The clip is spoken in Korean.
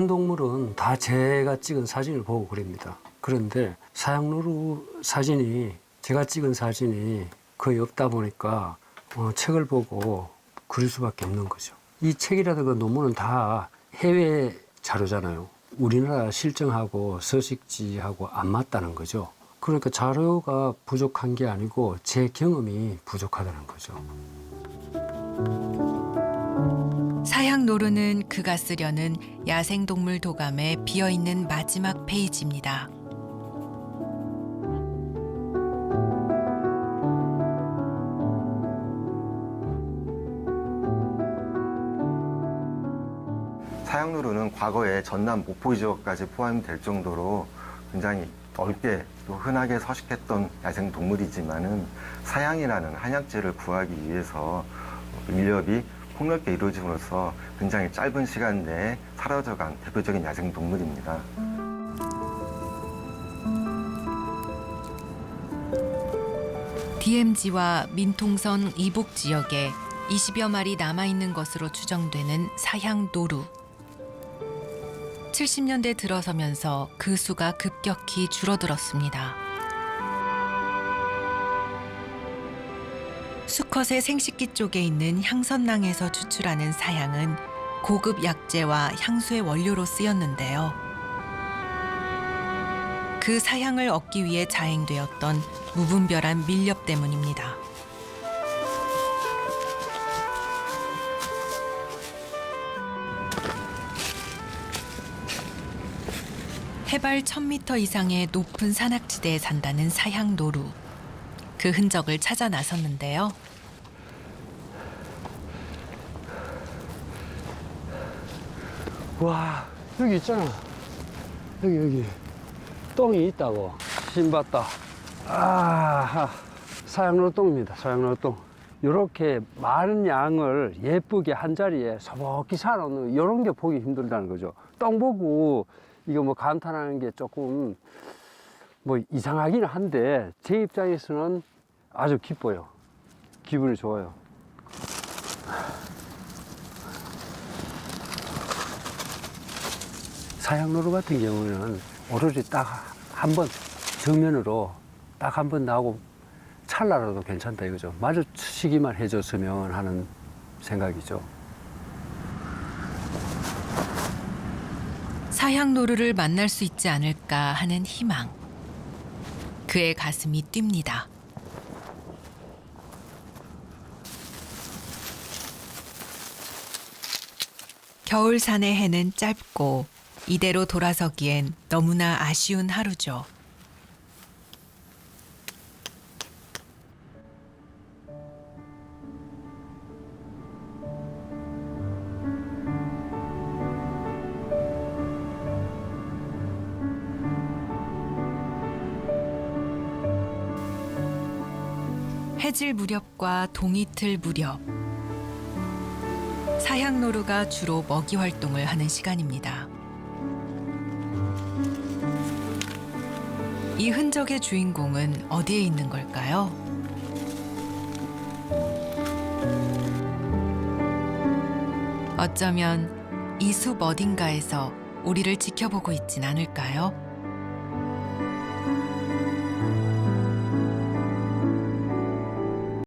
야생동물은 다 제가 찍은 사진을 보고 그럽니다. 그런데 사양노루 사진이 제가 찍은 사진이 거의 없다 보니까 어, 책을 보고 그릴 수밖에 없는 거죠. 이 책이라든가 논문은 다 해외 자료잖아요. 우리나라 실정하고 서식지하고 안 맞다는 거죠. 그러니까 자료가 부족한 게 아니고 제 경험이 부족하다는 거죠. 사양노루는 그가 쓰려는 야생동물 도감의 비어있는 마지막 페이지입니다. 사양누루는 과거에 전남 목포 지역까지 포함될 정도로 굉장히 넓게 또 흔하게 서식했던 야생 동물이지만은 사양이라는 한약재를 구하기 위해서 인력이 폭넓게 이루어짐으로써 굉장히 짧은 시간 내에 사라져간 대표적인 야생 동물입니다. DMZ와 민통선 이북 지역에 20여 마리 남아있는 것으로 추정되는 사양노루. 70년대 들어서면서 그 수가 급격히 줄어들었습니다. 수컷의 생식기 쪽에 있는 향선낭에서 추출하는 사향은 고급 약재와 향수의 원료로 쓰였는데요. 그 사향을 얻기 위해 자행되었던 무분별한 밀렵 때문입니다. 해발 1000m 이상의 높은 산악지대에 산다는 사향 노루. 그 흔적을 찾아 나섰는데요. 와 여기 있잖아. 여기 여기. 똥이 있다고. 신봤다. 아 사양로 똥입니다. 사양로 똥. 이렇게 많은 양을 예쁘게 한 자리에 소복히 사놓는 이런 게 보기 힘들다는 거죠. 똥 보고 이거 뭐 감탄하는 게 조금 뭐 이상하기는 한데 제 입장에서는 아주 기뻐요 기분이 좋아요 사양로루 같은 경우는 오로지 딱 한 번 정면으로 딱 한 번 나오고 찰나라도 괜찮다 이거죠. 마주치기만 해줬으면 하는 생각이죠. 사향노루를 만날 수 있지 않을까 하는 희망. 그의 가슴이 뜁니다. 겨울산의 해는 짧고 이대로 돌아서기엔 너무나 아쉬운 하루죠. 해질 무렵과 동이틀 무렵 사향노루가 주로 먹이 활동을 하는 시간입니다. 이 흔적의 주인공은 어디에 있는 걸까요? 어쩌면 이숲 어딘가에서 우리를 지켜보고 있진 않을까요?